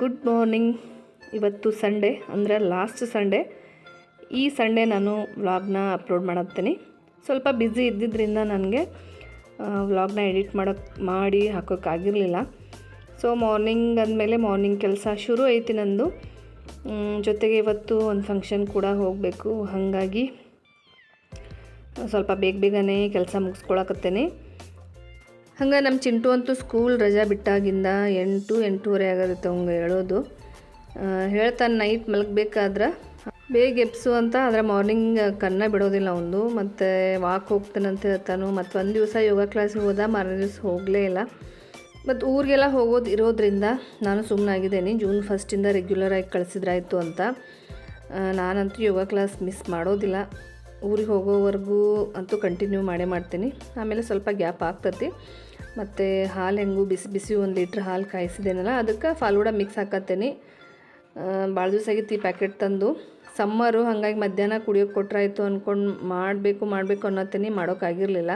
Good morning. ಇವತ್ತು Sunday, ಅಂದರೆ last Sunday. ಈ ಸಂಡೇ ನಾನು ವ್ಲಾಗ್ನ ಅಪ್ಲೋಡ್ ಮಾಡತ್ತೀನಿ ಸ್ವಲ್ಪ ಬ್ಯುಸಿ ಇದ್ದಿದ್ದರಿಂದ ನನಗೆ ವ್ಲಾಗ್ನ ಎಡಿಟ್ ಮಾಡೋಕ್ಕೆ ಮಾಡಿ ಹಾಕೋಕ್ಕಾಗಿರಲಿಲ್ಲ ಸೊ ಮಾರ್ನಿಂಗ್ ಅಂದಮೇಲೆ ಮಾರ್ನಿಂಗ್ ಕೆಲಸ ಶುರು ಐತಿ ನಂದು. ಜೊತೆಗೆ ಇವತ್ತು ಒಂದು ಫಂಕ್ಷನ್ ಕೂಡ ಹೋಗಬೇಕು. ಹಾಗಾಗಿ, ಸ್ವಲ್ಪ ಬೇಗ ಬೇಗನೆ ಕೆಲಸ ಮುಗಿಸ್ಕೊಳಕತ್ತೇನೆ. ಹಂಗೆ ನಮ್ಮ ಚಿಂಟು ಅಂತೂ ಸ್ಕೂಲ್ ರಜಾ ಬಿಟ್ಟಾಗಿಂದ ಎಂಟು, ಎಂಟೂವರೆ ಆಗುತ್ತೆ ಅವಂಗೆ ಹೇಳೋದು. ಹೇಳ್ತಾನೆ ನೈಟ್ ಮಲಗಬೇಕಾದ್ರೆ ಬೇಗ ಎಬ್ಸು ಅಂತ, ಆದರೆ ಮಾರ್ನಿಂಗ್ ಕನ್ನ ಬಿಡೋದಿಲ್ಲ ಅವನು ಮತ್ತು ವಾಕ್ ಹೋಗ್ತಾನಂತ ಹೇಳ್ತಾನು. ಮತ್ತು ಒಂದು ದಿವಸ ಯೋಗ ಕ್ಲಾಸಿಗೆ ಹೋದ, ಮಾರನೇ ದಿವಸ ಹೋಗಲೇ ಇಲ್ಲ. ಮತ್ತು ಊರಿಗೆಲ್ಲ ಹೋಗೋದು ಇರೋದ್ರಿಂದ ನಾನು ಸುಮ್ಮನಾಗಿದ್ದೇನೆ ಜೂನ್ ಫಸ್ಟಿಂದ ರೆಗ್ಯುಲರಾಗಿ ಕಳಿಸಿದ್ರಾಯ್ತು ಅಂತ. ನಾನಂತೂ ಯೋಗ ಕ್ಲಾಸ್ ಮಿಸ್ ಮಾಡೋದಿಲ್ಲ. ಊರಿಗೆ ಹೋಗೋವರೆಗೂ ಅಂತೂ ಕಂಟಿನ್ಯೂ ಮಾಡೇ ಮಾಡ್ತೀನಿ. ಆಮೇಲೆ ಸ್ವಲ್ಪ ಗ್ಯಾಪ್ ಆಗ್ತತಿ. ಮತ್ತು ಹಾಲು ಹೆಂಗೂ ಬಿಸಿ ಬಿಸಿ ಒಂದು ಲೀಟ್ರ್ ಹಾಲು ಕಾಯಿಸಿದ್ದೇನಲ್ಲ, ಅದಕ್ಕೆ ಫಾಲೂಡ ಮಿಕ್ಸ್ ಹಾಕತ್ತೇನೆ. ಭಾಳ ದಿವಸ ಆಗಿತ್ತು ಈ ಪ್ಯಾಕೆಟ್ ತಂದು. ಸಮ್ಮರು ಹಾಗಾಗಿ ಮಧ್ಯಾಹ್ನ ಕುಡಿಯೋಕೆ ಕೊಟ್ರಾಯ್ತು ಅಂದ್ಕೊಂಡು ಮಾಡಬೇಕು ಮಾಡಬೇಕು ಅನ್ನತ್ತೀನಿ ಮಾಡೋಕ್ಕಾಗಿರಲಿಲ್ಲ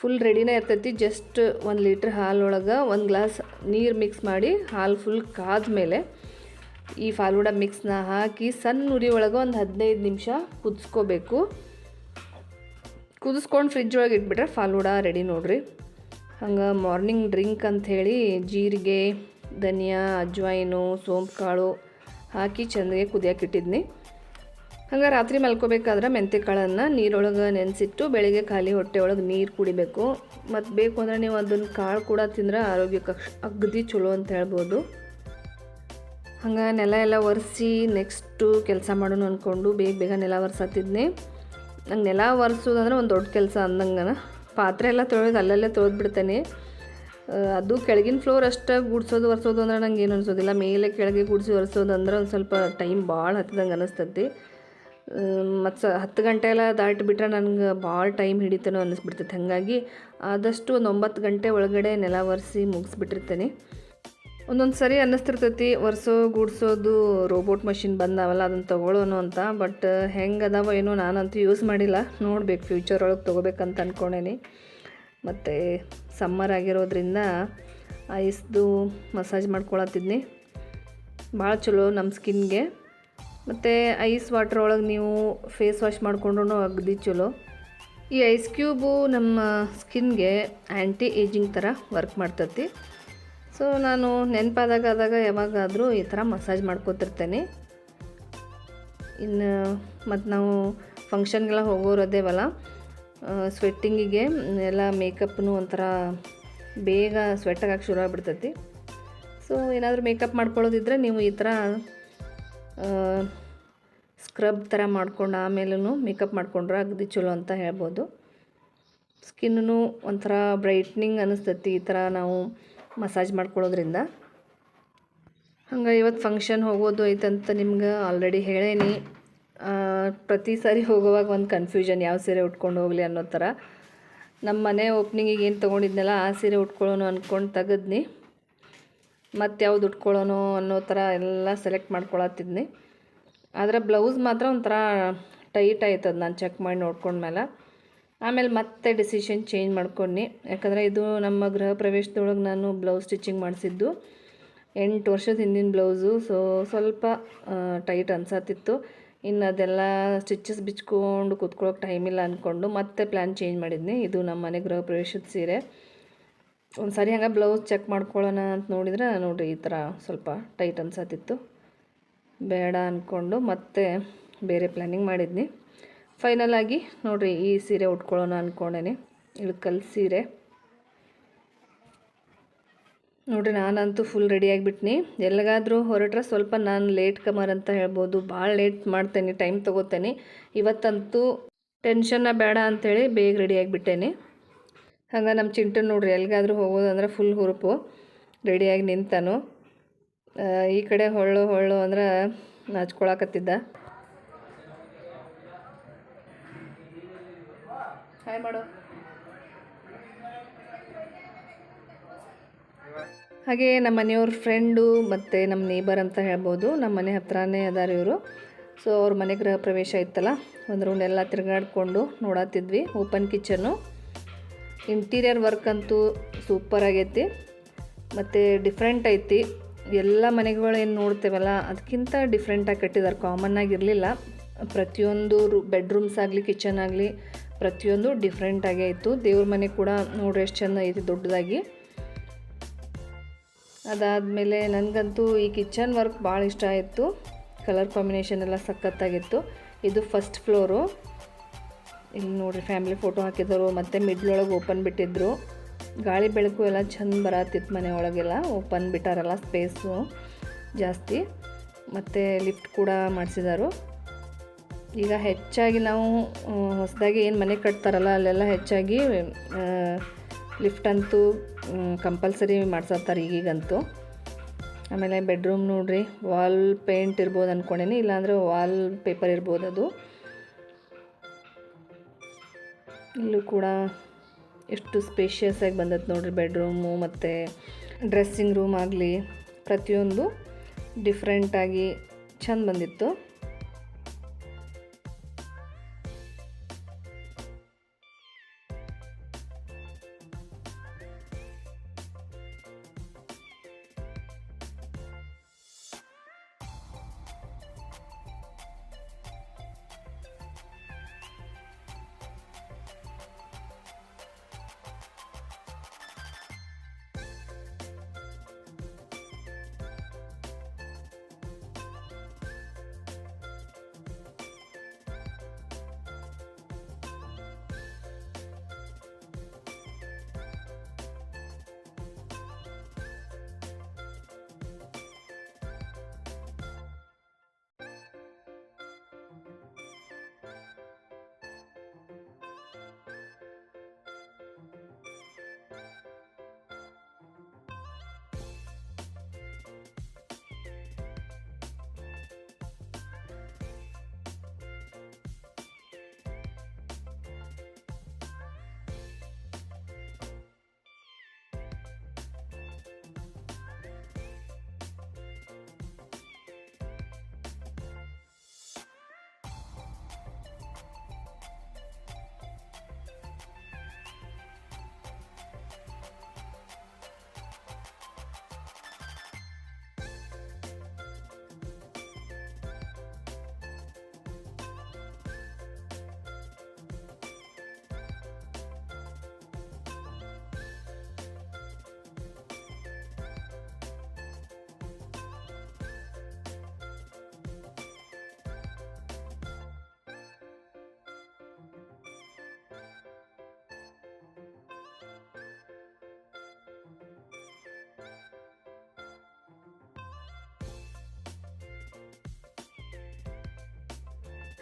ಫುಲ್ ರೆಡಿನೇ ಇರ್ತೈತಿ ಜಸ್ಟ್ ಒಂದು ಲೀಟ್ರ್ ಹಾಲೊಳಗೆ ಒಂದು ಗ್ಲಾಸ್ ನೀರು ಮಿಕ್ಸ್ ಮಾಡಿ ಹಾಲು ಫುಲ್ ಕಾದ ಮೇಲೆ ಈ ಫಾಲೂಡ ಮಿಕ್ಸ್ನ ಹಾಕಿ ಸಣ್ಣ ಉರಿ ಒಳಗೆ ಒಂದು ಹದಿನೈದು ನಿಮಿಷ ಕುದಿಸ್ಕೋಬೇಕು. ಕುದಿಸ್ಕೊಂಡು ಫ್ರಿಜ್ ಒಳಗೆ ಇಟ್ಬಿಟ್ರೆ ಫಾಲೂಡ ರೆಡಿ ನೋಡ್ರಿ. ಹಂಗೆ ಮಾರ್ನಿಂಗ್ ಡ್ರಿಂಕ್ ಅಂಥೇಳಿ ಜೀರಿಗೆ, ಧನಿಯಾ, ಅಜ್ವಾಯಿನು ಸೋಂಪು ಕಾಳು ಹಾಕಿ ಚೆಂದಗೆ ಕುದಿಯೋಕಿಟ್ಟಿದ್ನಿ ಹಂಗೆ ರಾತ್ರಿ ಮಲ್ಕೋಬೇಕಾದ್ರೆ ಮೆಂತ್ಯ ಕಾಳನ್ನು ನೀರೊಳಗೆ ನೆನೆಸಿಟ್ಟು ಬೆಳಿಗ್ಗೆ ಖಾಲಿ ಹೊಟ್ಟೆ ಒಳಗೆ ನೀರು ಕುಡಿಬೇಕು. ಮತ್ತು ಬೇಕು ಅಂದರೆ ನೀವು ಅದನ್ನು ಕಾಳು ಕೂಡ ತಿಂದ್ರೆ ಆರೋಗ್ಯಕ್ಕೆ ಅಗದಿ ಚಲೋ ಅಂತ ಹೇಳ್ಬೋದು. ಹಂಗೆ ನೆಲ ಎಲ್ಲ ಒರೆಸಿ ನೆಕ್ಸ್ಟು ಕೆಲಸ ಮಾಡೋಣ ಅಂದ್ಕೊಂಡು ಬೇಗ ಬೇಗ ನೆಲ ಒರೆಸತ್ತಿದ್ನಿ ನಂಗೆ ನೆಲ ಒರೆಸೋದಂದ್ರೆ ಒಂದು ದೊಡ್ಡ ಕೆಲಸ ಅಂದಂಗನ. ಪಾತ್ರೆ ಎಲ್ಲ ತೊಳೆದು ಅಲ್ಲಲ್ಲೇ ತೊಳೆದು ಬಿಡ್ತೇನೆ ಅದು ಕೆಳಗಿನ ಫ್ಲೋರ್ ಅಷ್ಟೇ ಗುಡ್ಸೋದು, ಒರೆಸೋದು ಅಂದ್ರೆ ನಂಗೆ ಏನು ಅನಿಸೋದಿಲ್ಲ. ಮೇಲೆ ಕೆಳಗೆ ಗುಡಿಸಿ ಒರೆಸೋದು ಅಂದ್ರೆ ಒಂದು ಸ್ವಲ್ಪ ಟೈಮ್ ಭಾಳ ಹತ್ತಿದಂಗೆ ಅನಿಸ್ತತಿ. ಮತ್ತು ಸ, ಹತ್ತು ಗಂಟೆ ಎಲ್ಲ ದಾಟಿಬಿಟ್ರೆ ನನಗೆ ಭಾಳ ಟೈಮ್ ಹಿಡಿತೇನೋ ಅನ್ನಿಸ್ಬಿಡ್ತೈತೆ ಹಾಗಾಗಿ ಆದಷ್ಟು ಒಂದು ಒಂಬತ್ತು ಗಂಟೆ ಒಳಗಡೆ ನೆಲ ಒರೆಸಿ ಮುಗಿಸ್ಬಿಟ್ಟಿರ್ತೇನೆ. ಒಂದೊಂದು ಸರಿ ಅನ್ನಿಸ್ತಿರ್ತೈತಿ, ಒರೆಸೋ, ಗುಡ್ಸೋದು ರೋಬೋಟ್ ಮಷಿನ್ ಬಂದಾವಲ್ಲ ಅದನ್ನು ತೊಗೊಳ್ಳೋನು ಅಂತ. ಬಟ್ ಹೆಂಗೆ ಅದಾವ ಏನೋ ನಾನಂತೂ ಯೂಸ್ ಮಾಡಿಲ್ಲ. ನೋಡ್ಬೇಕು ಫ್ಯೂಚರ್ ಒಳಗೆ ತೊಗೋಬೇಕಂತ ಅಂದ್ಕೊಂಡೇನಿ ಮತ್ತು ಸಮ್ಮರ್ ಆಗಿರೋದ್ರಿಂದ ಐಸ್ದು ಮಸಾಜ್ ಮಾಡ್ಕೊಳತ್ತಿದ್ನಿ. ಭಾಳ ಚಲೋ ನಮ್ಮ ಸ್ಕಿನ್ಗೆ. ಮತ್ತು ಐಸ್ ವಾಟರ್ ಒಳಗೆ ನೀವು ಫೇಸ್ ವಾಶ್ ಮಾಡಿಕೊಂಡ್ರೂ ಅಗದಿ ಚಲೋ. ಈ ಐಸ್ ಕ್ಯೂಬು ನಮ್ಮ ಸ್ಕಿನ್ಗೆ ಆ್ಯಂಟಿ ಏಜಿಂಗ್ ಥರ ವರ್ಕ್ ಮಾಡ್ತತಿ. ಸೊ ನಾನು ನೆನಪಾದಾಗ ಆದಾಗ ಯಾವಾಗಾದರೂ ಈ ಥರ ಮಸಾಜ್ ಮಾಡ್ಕೋತಿರ್ತೇನೆ. ಇನ್ನು ಮತ್ತು ನಾವು ಫಂಕ್ಷನ್ಗೆಲ್ಲ ಹೋಗೋರು ಅದೇವಲ್ಲ ಸ್ವೆಟ್ಟಿಂಗಿಗೆ ಎಲ್ಲ ಮೇಕಪ್ನು ಒಂಥರ ಬೇಗ ಸ್ವೆಟ್ಟಾಗಕ್ಕೆ ಶುರು ಆಗಿಬಿಡ್ತೈತಿ. ಸೊ ಏನಾದರೂ ಮೇಕಪ್ ಮಾಡ್ಕೊಳ್ಳೋದಿದ್ರೆ ನೀವು ಈ ಥರ ಸ್ಕ್ರಬ್ ಥರ ಮಾಡ್ಕೊಂಡು ಆಮೇಲೂ ಮೇಕಪ್ ಮಾಡ್ಕೊಂಡ್ರೆ ಅಗದಿ ಚಲೋ ಅಂತ ಹೇಳ್ಬೋದು. ಸ್ಕಿನ್ನೂ ಒಂಥರ ಬ್ರೈಟ್ನಿಂಗ್ ಅನ್ನಿಸ್ತೈತಿ ಈ ಥರ ನಾವು ಮಸಾಜ್ ಮಾಡ್ಕೊಳ್ಳೋದ್ರಿಂದ. ಹಂಗೆ ಇವತ್ತು ಫಂಕ್ಷನ್ ಹೋಗೋದು ಐತಂತ ನಿಮ್ಗೆ ಆಲ್ರೆಡಿ ಹೇಳೇನಿ. ಪ್ರತಿ ಸಾರಿ ಹೋಗುವಾಗ ಒಂದು ಕನ್ಫ್ಯೂಷನ್ ಯಾವ ಸೀರೆ ಉಟ್ಕೊಂಡು ಹೋಗಲಿ ಅನ್ನೋ ಥರ ನಮ್ಮ ಮನೆ ಓಪ್ನಿಂಗಿಗೆ ಏನು ತೊಗೊಂಡಿದ್ನಲ್ಲ ಆ ಸೀರೆ ಉಟ್ಕೊಳ್ಳೋನು ಅಂದ್ಕೊಂಡು ತೆಗೆದ್ನಿ. ಮತ್ತು ಯಾವ್ದು ಉಟ್ಕೊಳ್ಳೋನು ಅನ್ನೋ ಥರ ಎಲ್ಲ ಸೆಲೆಕ್ಟ್ ಮಾಡ್ಕೊಳತ್ತಿದ್ನಿ. ಆದರೆ ಬ್ಲೌಸ್ ಮಾತ್ರ ಒಂಥರ ಟೈಟ್ ಆಯ್ತದ ನಾನು ಚೆಕ್ ಮಾಡಿ ನೋಡ್ಕೊಂಡ್ಮೇಲೆ. ಆಮೇಲೆ ಮತ್ತೆ ಡಿಸಿಷನ್ ಚೇಂಜ್ ಮಾಡ್ಕೊಂಡು ಯಾಕಂದರೆ ಇದು ನಮ್ಮ ಗೃಹ ಪ್ರವೇಶದೊಳಗೆ ನಾನು ಬ್ಲೌಸ್ ಸ್ಟಿಚಿಂಗ್ ಮಾಡಿಸಿದ್ದು. ಎಂಟು ವರ್ಷದ ಹಿಂದಿನ ಬ್ಲೌಸು ಸೊ ಸ್ವಲ್ಪ ಟೈಟ್ ಅನ್ಸತ್ತಿತ್ತು. ಇನ್ನು ಅದೆಲ್ಲ ಸ್ಟಿಚಸ್ ಬಿಚ್ಕೊಂಡು ಕೂತ್ಕೊಳ್ಳೋಕೆ ಟೈಮ್ ಇಲ್ಲ ಅಂದ್ಕೊಂಡು ಮತ್ತೆ ಪ್ಲ್ಯಾನ್ ಚೇಂಜ್ ಮಾಡಿದ್ನಿ. ಇದು ನಮ್ಮ ಮನೆ ಗೃಹ ಪ್ರವೇಶದ ಸೀರೆ. ಒಂದು ಸರಿ ಹಂಗೆ ಬ್ಲೌಸ್ ಚೆಕ್ ಮಾಡ್ಕೊಳ್ಳೋಣ ಅಂತ ನೋಡಿದ್ರೆ ನೋಡಿರಿ ಈ ಥರ ಸ್ವಲ್ಪ ಟೈಟ್ ಅನ್ಸತ್ತಿತ್ತು. ಬೇಡ ಅಂದ್ಕೊಂಡು ಮತ್ತೆ ಬೇರೆ ಪ್ಲ್ಯಾನಿಂಗ್ ಮಾಡಿದ್ನಿ. ಫೈನಲ್ ಆಗಿ ನೋಡಿರಿ ಈ ಸೀರೆ ಉಟ್ಕೊಳ್ಳೋಣ ಅಂದ್ಕೊಂಡೇನೆ ಕಲ್ ಸೀರೆ. ನೋಡಿರಿ ನಾನಂತೂ ಫುಲ್ ರೆಡಿ ಆಗಿಬಿಟ್ನಿ. ಎಲ್ಲಿಗಾದರೂ ಹೊರಟ್ರೆ ಸ್ವಲ್ಪ ನಾನು ಲೇಟ್ ಕಮರ್ ಅಂತ ಹೇಳ್ಬೋದು. ಭಾಳ ಲೇಟ್ ಮಾಡ್ತೇನೆ ಟೈಮ್ ತೊಗೋತೇನೆ. ಇವತ್ತಂತೂ ಟೆನ್ಷನ್ನ ಬೇಡ ಅಂಥೇಳಿ ಬೇಗ ರೆಡಿ ಆಗಿಬಿಟ್ಟೇನೆ. ಹಂಗೆ ನಮ್ಮ ಚಿಂಟು ನೋಡ್ರಿ ಎಲ್ಲಿಗಾದರೂ ಹೋಗೋದಂದ್ರೆ ಫುಲ್ ಹುರುಪು. ರೆಡಿಯಾಗಿ ನಿಂತಾನು. ಈ ಕಡೆ ಹೊಳ್ಳು ಹೊಳ್ಳು ಅಂದ್ರೆ ನಾಚ್ಕೊಳಕತ್ತಿದ್ದ. ಹಾಯ್ ಮಾಡು. ಹಾಗೆ ನಮ್ಮ ಮನೆಯವ್ರ ಫ್ರೆಂಡು ಮತ್ತು ನಮ್ಮ ನೇಬರ್ ಅಂತ ಹೇಳ್ಬೋದು. ನಮ್ಮ ಮನೆ ಹತ್ರನೇ ಅದಾರ ಇವರು. ಸೊ ಅವ್ರ ಮನೆ ಗೃಹ ಪ್ರವೇಶ ಇತ್ತಲ್ಲ, ಒಂದು ರೌಂಡ್ ಎಲ್ಲ ತಿರುಗಾಡ್ಕೊಂಡು ನೋಡತ್ತಿದ್ವಿ ಓಪನ್ ಕಿಚನು ಇಂಟೀರಿಯರ್ ವರ್ಕ್ ಅಂತೂ ಸೂಪರ್ ಆಗೈತಿ. ಮತ್ತು ಡಿಫ್ರೆಂಟ್ ಐತಿ. ಎಲ್ಲ ಮನೆಗಳು ಏನು ನೋಡ್ತೇವಲ್ಲ ಅದಕ್ಕಿಂತ ಡಿಫ್ರೆಂಟಾಗಿ ಕಟ್ಟಿದ್ದಾರೆ ಕಾಮನ್ ಆಗಿರಲಿಲ್ಲ. ಪ್ರತಿಯೊಂದು ರು ಬೆಡ್ರೂಮ್ಸ್ ಆಗಲಿ ಕಿಚನ್ ಆಗಲಿ ಪ್ರತಿಯೊಂದು ಡಿಫ್ರೆಂಟಾಗೇ ಇತ್ತು. ದೇವ್ರ ಮನೆ ಕೂಡ ನೋಡ್ರಿ ಎಷ್ಟು ಚೆಂದ ಐತಿ ದೊಡ್ಡದಾಗಿ. ಅದಾದಮೇಲೆ ನನಗಂತೂ ಈ ಕಿಚನ್ ವರ್ಕ್ ಭಾಳ ಇಷ್ಟ ಆಯಿತು. ಕಲರ್ ಕಾಂಬಿನೇಷನ್ ಎಲ್ಲ ಸಖತ್ತಾಗಿತ್ತು. ಇದು ಫಸ್ಟ್ ಫ್ಲೋರು ಇಲ್ಲಿ ನೋಡ್ರಿ ಫ್ಯಾಮಿಲಿ ಫೋಟೋ ಹಾಕಿದ್ರು, ಮತ್ತು ಮಿಡ್ಲೊಳಗೆ ಓಪನ್ ಬಿಟ್ಟಿದ್ರು. ಗಾಳಿ ಬೆಳಕು ಎಲ್ಲ ಚೆಂದ ಬರತ್ತಿತ್ತು ಮನೆ ಒಳಗೆಲ್ಲ. ಓಪನ್ ಬಿಟ್ಟಾರಲ್ಲ ಸ್ಪೇಸು ಜಾಸ್ತಿ. ಮತ್ತು ಲಿಫ್ಟ್ ಕೂಡ ಮಾಡಿಸಿದಾರು. ಈಗ ಹೆಚ್ಚಾಗಿ ನಾವು ಹೊಸದಾಗಿ ಏನು ಮನೆ ಕಟ್ತಾರಲ್ಲ, ಅಲ್ಲೆಲ್ಲ ಹೆಚ್ಚಾಗಿ ಲಿಫ್ಟ್ ಅಂತೂ ಕಂಪಲ್ಸರಿ ಮಾಡ್ಸತ್ತಾರೆ ಈಗೀಗಂತೂ. ಆಮೇಲೆ ಬೆಡ್ರೂಮ್ ನೋಡ್ರಿ ವಾಲ್ ಪೇಂಟ್ ಇರ್ಬೋದು ಅಂದ್ಕೊಂಡೇನಿ ಇಲ್ಲಾಂದರೆ ವಾಲ್ ಪೇಪರ್ ಇರ್ಬೋದು ಅದು. ಇಲ್ಲೂ ಕೂಡ ಎಷ್ಟು ಸ್ಪೇಷಿಯಸ್ ಆಗಿ ಬಂದದ್ದು ನೋಡ್ರಿ ಬೆಡ್ರೂಮು ಮತ್ತು ಡ್ರೆಸ್ಸಿಂಗ್ ರೂಮ್ ಆಗಲಿ, ಪ್ರತಿಯೊಂದು ಡಿಫ್ರೆಂಟಾಗಿ ಚೆಂದ ಬಂದಿತ್ತು.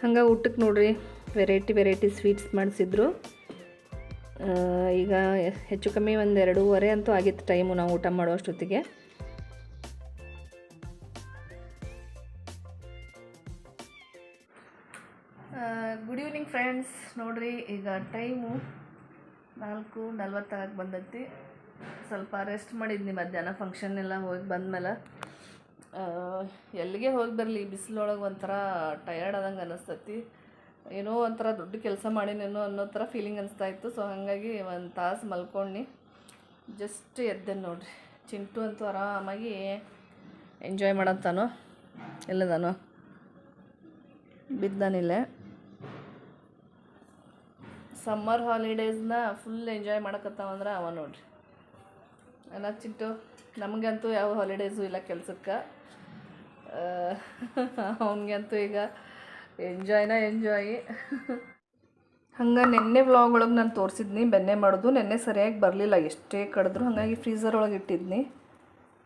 ಹಂಗೆ ಊಟಕ್ಕೆ ನೋಡ್ರಿ ವೆರೈಟಿ ವೆರೈಟಿ ಸ್ವೀಟ್ಸ್ ಮಾಡಿಸಿದ್ರು. ಈಗ ಹೆಚ್ಚು ಕಮ್ಮಿ ಒಂದು ಎರಡೂವರೆ ಅಂತೂ ಆಗಿತ್ತು ಟೈಮು ನಾವು ಊಟ ಮಾಡುವಷ್ಟೊತ್ತಿಗೆ ಗುಡ್ ಈವ್ನಿಂಗ್ ಫ್ರೆಂಡ್ಸ್ ನೋಡ್ರಿ, ಈಗ ಟೈಮು ನಾಲ್ಕು ನಲ್ವತ್ತಾಗಕ್ಕೆ ಬಂದೈತಿ. ಸ್ವಲ್ಪ ರೆಸ್ಟ್ ಮಾಡಿದ್ನಿ ಮಧ್ಯಾಹ್ನ ಫಂಕ್ಷನ್ ಎಲ್ಲ ಹೋಗಿ ಬಂದಮೇಲೆ. ಎಲ್ಲಿಗೆ ಹೋಗಿ ಬರಲಿ? ಬಿಸಿಲೊಳಗೆ ಒಂಥರ ಟಯರ್ಡ್ ಆದಂಗೆ ಅನ್ನಿಸ್ತೈತಿ ಏನೋ ಒಂಥರ ದೊಡ್ಡ ಕೆಲಸ ಮಾಡಿನೇನೋ ಅನ್ನೋ ಥರ ಫೀಲಿಂಗ್ ಅನಿಸ್ತಾ ಇತ್ತು. ಸೊ ಹಾಗಾಗಿ ಒಂದು ತಾಸು ಮಲ್ಕೊಂಡು ಜಸ್ಟ್ ಎದ್ದೆ ನೋಡ್ರಿ. ಚಿಂಟು ಅಂತೂ ಆರಾಮಾಗಿ ಎಂಜಾಯ್ ಮಾಡತ್ತಾನೋ ಎಲ್ಲದಾನೋ ಬಿದ್ದಾನಿಲ್ಲ ಸಮ್ಮರ್ ಹಾಲಿಡೇಸ್ನ ಫುಲ್ ಎಂಜಾಯ್ ಮಾಡಕತ್ತಾವಂದ್ರೆ ಅವ ನೋಡ್ರಿ. ಅಲ್ಲ ಚಿಂಟು? ನಮಗಂತೂ ಯಾವ ಹಾಲಿಡೇಸು ಇಲ್ಲ ಕೆಲ್ಸಕ್ಕೆ. ಅವನಿಗಂತೂ ಈಗ ಎಂಜಾಯ್ನ ಎಂಜಾಯ್. ಹಂಗೆ ನಿನ್ನೆ ವ್ಲಾಗ್ ಒಳಗೆ ನಾನು ತೋರಿಸಿದ್ನಿ, ಬೆನ್ನೆ ಮಾಡೋದು. ನೆನ್ನೆ ಸರಿಯಾಗಿ ಬರಲಿಲ್ಲ. ಎಷ್ಟೇ ಕಡಿದ್ರು ಹಾಗಾಗಿ ಫ್ರೀಝರ್ ಒಳಗೆ ಇಟ್ಟಿದ್ನಿ.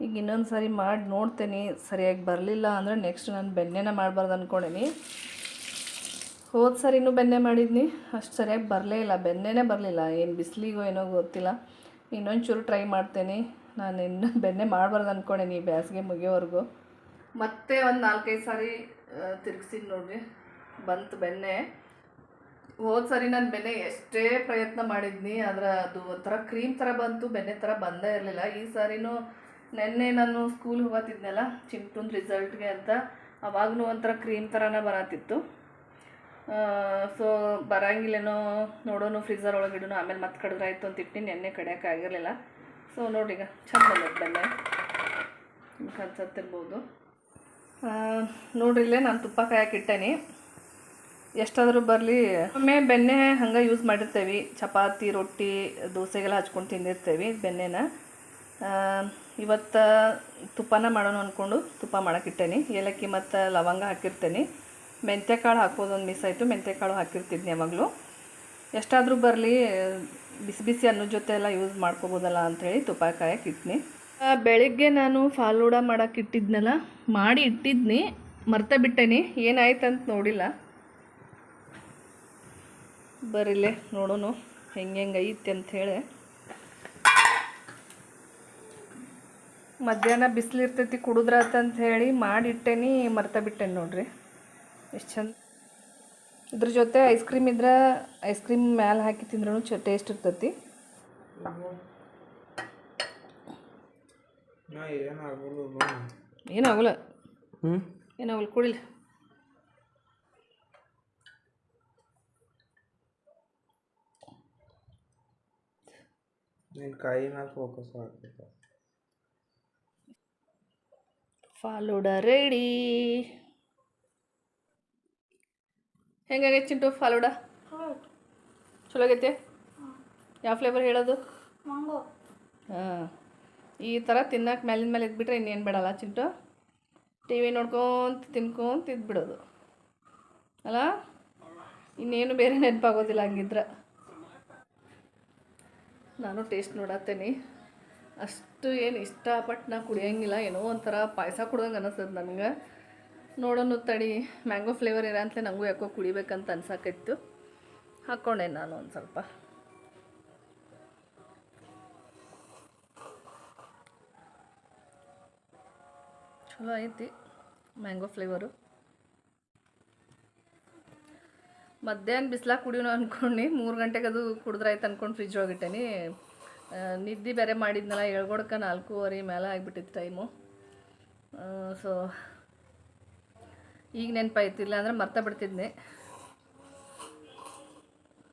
ಈಗ ಇನ್ನೊಂದು ಸಾರಿ ಮಾಡಿ ನೋಡ್ತೇನೆ, ಸರಿಯಾಗಿ ಬರಲಿಲ್ಲ ಅಂದರೆ ನೆಕ್ಸ್ಟ್ ನಾನು ಬೆನ್ನೆನ ಮಾಡಬಾರ್ದು ಅಂದ್ಕೊಂಡೀನಿ ಹೋದ ಸರಿನೂ ಬೆನ್ನೆ ಮಾಡಿದ್ನಿ. ಅಷ್ಟು ಸರಿಯಾಗಿ ಬರಲೇ ಇಲ್ಲ. ಬೆನ್ನೆನೇ ಬರಲಿಲ್ಲ. ಏನು ಬಿಸಿಲಿಗೋ ಏನೋ ಗೊತ್ತಿಲ್ಲ. ಇನ್ನೊಂದು ಚೂರು ಟ್ರೈ ಮಾಡ್ತೇನೆ. ನಾನು ಇನ್ನು ಬೆನ್ನೆ ಮಾಡಬಾರ್ದು ಅಂದ್ಕೊಂಡೇನಿ ಬೇಸಿಗೆ ಮುಗಿಯೋವರೆಗೂ. ಮತ್ತೆ ಒಂದು ನಾಲ್ಕೈದು ಸಾರಿ ತಿರ್ಗಿಸಿದ್ ನೋಡಿ ಬಂತು ಬೆಣ್ಣೆ. ಹೋದ ಸರಿ ನಾನು ಬೆಣ್ಣೆ ಎಷ್ಟೇ ಪ್ರಯತ್ನ ಮಾಡಿದ್ನಿ, ಆದ್ರೆ ಅದು ಒಂಥರ ಕ್ರೀಮ್ ಥರ ಬಂತು, ಬೆಣ್ಣೆ ಥರ ಬಂದೇ ಇರಲಿಲ್ಲ. ಈ ಸಾರಿನೂ ನೆನ್ನೆ ನಾನು ಸ್ಕೂಲ್ ಹೋಗತ್ತಿದ್ನಲ್ಲ ಚಿಂಟುನ್ ರಿಸಲ್ಟ್ಗೆ ಅಂತ ಅವಾಗೂ ಒಂಥರ ಕ್ರೀಮ್ ಥರನೇ ಬರತ್ತಿತ್ತು ಸೊ ಬರಂಗಿಲ್ಲೇನೋ ನೋಡೋನು ಫ್ರೀಝರ್ ಒಳಗೆ ಇಡೋನು ಆಮೇಲೆ ಮತ್ತೆ ಕಡಿದ್ರಾಯ್ತು ಅಂತ ಇಟ್ಟು ನೆನ್ನೆ ಕಡಿಯೋಕ್ಕಾಗಿರಲಿಲ್ಲ ಸೊ ನೋಡಿ ಈಗ ಚಂದ ಬಂದೈತೆ ಬೆಣ್ಣೆ. ನಿಮ್ಗೆ ಅನ್ಸತ್ತಿರ್ಬೋದು ಆ, ನೋಡ್ರಿ ಇಲ್ಲೇ ನಾನು ತುಪ್ಪ ಕಾಯಕ್ಕೆ ಇಟ್ಟೇನಿ ಎಷ್ಟಾದರೂ ಬರಲಿ ಒಮ್ಮೆ ಬೆಣ್ಣೆ ಹಂಗೆ ಯೂಸ್ ಮಾಡಿರ್ತೇವೆ. ಚಪಾತಿ ರೊಟ್ಟಿ ದೋಸೆಗೆಲ್ಲ ಹಚ್ಕೊಂಡು ತಿಂದಿರ್ತೇವೆ ಬೆಣ್ಣೆನ. ಇವತ್ತು ತುಪ್ಪನ ಮಾಡೋಣ ಅಂದ್ಕೊಂಡು ತುಪ್ಪ ಮಾಡೋಕ್ಕಿಟ್ಟೇನಿ ಏಲಕ್ಕಿ ಮತ್ತು ಲವಂಗ ಹಾಕಿರ್ತೇನೆ. ಮೆಂತ್ಯ ಕಾಳು ಹಾಕೋದೊಂದು ಮಿಸ್ ಆಯಿತು. ಮೆಂತ್ಯ ಕಾಳು ಹಾಕಿರ್ತಿದ್ನಿ ಯಾವಾಗಲೂ. ಎಷ್ಟಾದರೂ ಬರಲಿ ಬಿಸಿ ಬಿಸಿ ಅನ್ನೋ ಜೊತೆ ಎಲ್ಲ ಯೂಸ್ ಮಾಡ್ಕೋಬೋದಲ್ಲ ಅಂಥೇಳಿ ತುಪ್ಪ ಕಾಯಕ್ಕೆ ಬೆಳಿಗ್ಗೆ ನಾನು ಫಾಲೂಡ ಮಾಡಕ್ಕೆ ಇಟ್ಟಿದ್ನಲ್ಲ, ಮಾಡಿ ಇಟ್ಟಿದ್ನಿ, ಮರ್ತ ಬಿಟ್ಟೇನಿ. ಏನಾಯ್ತಂತ ನೋಡಿಲ್ಲ. ಬರಿಲೆ ನೋಡೋಣ ಹೆಂಗೆ ಹೆಂಗೆ ಐತಿ ಅಂಥೇಳಿ ಮಧ್ಯಾಹ್ನ ಬಿಸಿಲಿರ್ತೈತಿ ಇರ್ತೈತಿ, ಕುಡಿದ್ರಾತ ಅಂತ ಹೇಳಿ ಮಾಡಿಟ್ಟೇನಿ ಮರ್ತ ಬಿಟ್ಟೇನಿ ನೋಡ್ರಿ. ಎಷ್ಟು ಚಂದ. ಇದ್ರ ಜೊತೆ ಐಸ್ ಕ್ರೀಮ್ ಇದ್ರೆ, ಐಸ್ ಕ್ರೀಮ್ ಮ್ಯಾಲೆ ಹಾಕಿ ತಿಂದ್ರೂ ಚ ಟೇಸ್ಟ್ ಇರ್ತೈತಿ. ಏನಾಗಲ್ಲ. ಹ್ಞೂ ಏನಾಗಲ್ಲ ಕುಡಿಲಿ. ನಿನ್ನ ಕಾಯಿ ಮೇಲೆ ಫೋಕಸ್ ಆಗ್ತೈತೆ ಫಾಲೂಡ ರೆಡಿ ಹೆಂಗಾಗೈತೆ ಚಿಂಟು ಫಾಲೂಡ ಚಲೋ ಆಗೈತೆ? ಯಾವ ಫ್ಲೇವರ್ ಹೇಳೋದು? ಮಂಗೋ ಹಾಂ. ಈ ಥರ ತಿನ್ನಕ್ಕೆ ಮೇಲಿನ ಮೇಲೆ ಇದ್ಬಿಟ್ರೆ ಇನ್ನೇನು ಬೇಡಲ್ಲ, ಚಿಂಟು. ಟಿ ವಿ ನೋಡ್ಕೊಂತ ತಿನ್ಕೊಂತ ಇದ್ಬಿಡೋದು. ಅಲ್ಲ? ಇನ್ನೇನು ಬೇರೆ ನೆನಪಾಗೋದಿಲ್ಲ ಹಂಗಿದ್ರೆ. ನಾನು ಟೇಸ್ಟ್ ನೋಡತ್ತೇನೆ. ಅಷ್ಟು ಏನು ಇಷ್ಟಪಟ್ಟು ನಾ ಕುಡಿಯೋಂಗಿಲ್ಲ, ಏನೋ ಒಂಥರ ಪಾಯಸ ಕುಡ್ದಂಗೆ ಅನ್ನಿಸ್ತದೆ ನನಗೆ. ನೋಡೋಣ ತಡಿ, ಮ್ಯಾಂಗೋ ಫ್ಲೇವರ್ ಇರೋ ಅಂತಲೇ ನನಗೂ ಯಾಕೋ ಕುಡಿಬೇಕಂತ ಅನ್ಸಕ್ಕಿತ್ತು ಹಾಕ್ಕೊಂಡೆ ನಾನು ಒಂದು ಸ್ವಲ್ಪ. ಚಲೋ ಐತಿ ಮ್ಯಾಂಗೋ ಫ್ಲೇವರು. ಮಧ್ಯಾಹ್ನ ಬಿಸಿಲಾಗ ಕುಡಿಯೋಣ ಅಂದ್ಕೊಂಡು ಮೂರು ಗಂಟೆಗೆ ಅದು ಕುಡಿದ್ರಾಯ್ತು ಅಂದ್ಕೊಂಡು ಫ್ರಿಜ್ ಒಳಗಿಟ್ಟೇನಿ. ನಿದ್ದೆ ಬೇರೆ ಮಾಡಿದ್ನಲ್ಲ ಎಳ್ಗೊಡ್ಕ ನಾಲ್ಕೂವರೆ ಮೇಲೆ ಆಗಿಬಿಟ್ಟಿತ್ತು ಟೈಮು. ಸೊ, ಈಗ ನೆನಪಾಯ್ತಿಲ್ಲ ಅಂದ್ರೆ ಮರ್ತ ಬಿಡ್ತಿದ್ನಿ.